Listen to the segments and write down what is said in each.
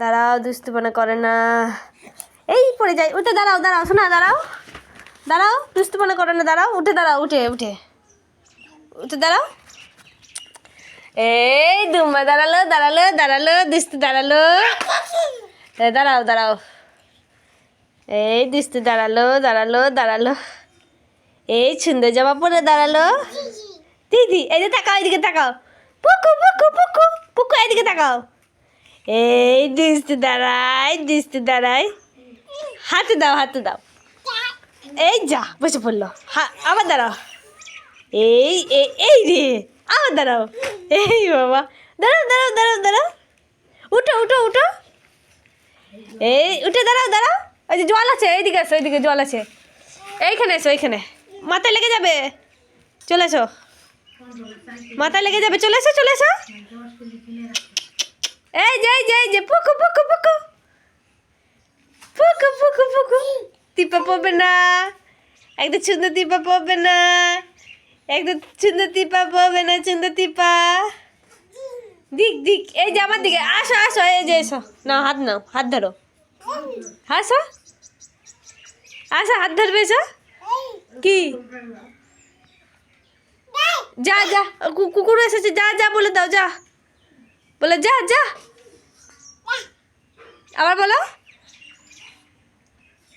দাঁড়াও দুষ্টুপনা করে না। এই পড়ে যাই, উঠে দাঁড়াও দাঁড়াও, শোনা, দাঁড়াও। দাঁড়াও দুষ্টুপনা করে না, দাঁড়াও, উঠে দাঁড়াও, উঠে উঠে। উঠে দাঁড়াও। এই দুম্বা দাঁড়াল দাঁড়াল দাঁড়াল, দুষ্টু দাঁড়াল। দাঁড়াও দাঁড়াও। এই দুষ্টু দাঁড়াল দাঁড়াল দাঁড়াল। এই সুন্দর জামা পরে দাঁড়াল। দিদি, এই যে তাকাও, এদিকে তাকাও। পুকু পুকু পুকু পুকু, এদিকে তাকাও। এই দৃষ্টি দাঁড়াই দৃষ্টি দাঁড়াই হাতে দাও হাতে দাও। এই যা, বসে পড়ল। আবার দাঁড়াও। এই এই রে, আবার দাঁড়াও। এই বাবা, দাঁড়াও দাঁড়াও দাঁড়াও দাঁড়াও। উঠো উঠো উঠো। এই, উঠে দাঁড়াও দাঁড়াও। ওই যে জল আছে, এইদিকে আসো, এইদিকে জল আছে। এইখানে এসো, এইখানে। মাথায় লেগে যাবে। চলে এসো। মাথায় লেগে যাবে। চলে এসো চলে এসো। এই যে যে যে, পুকু পুকু পুকু। পুকু পুকু পুকু। টিপা পড়বে না। একদম সুন্দর টিপা পড়বে না। একদম সুন্দর টিপা পড়বে না, সুন্দর টিপা দিক দিক, এই যে আমার দিকে। আসো আসো, এই যে, এসো। নাও, হাত নাও, হাত ধরো। আসো। আসো, হাত ধরবে, এসো। কি? যা যা কুকুর এসেছে। যা যা, বলে দাও, যা। বলে, যা যা। আবার বলো।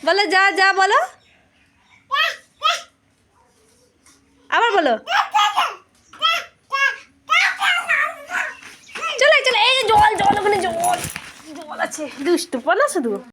বলে, যা যা, বলো। আবার বলো। চলে চলে, এই জল জল, ওখানে জল। জল আছে, দুষ্টু না শুধু।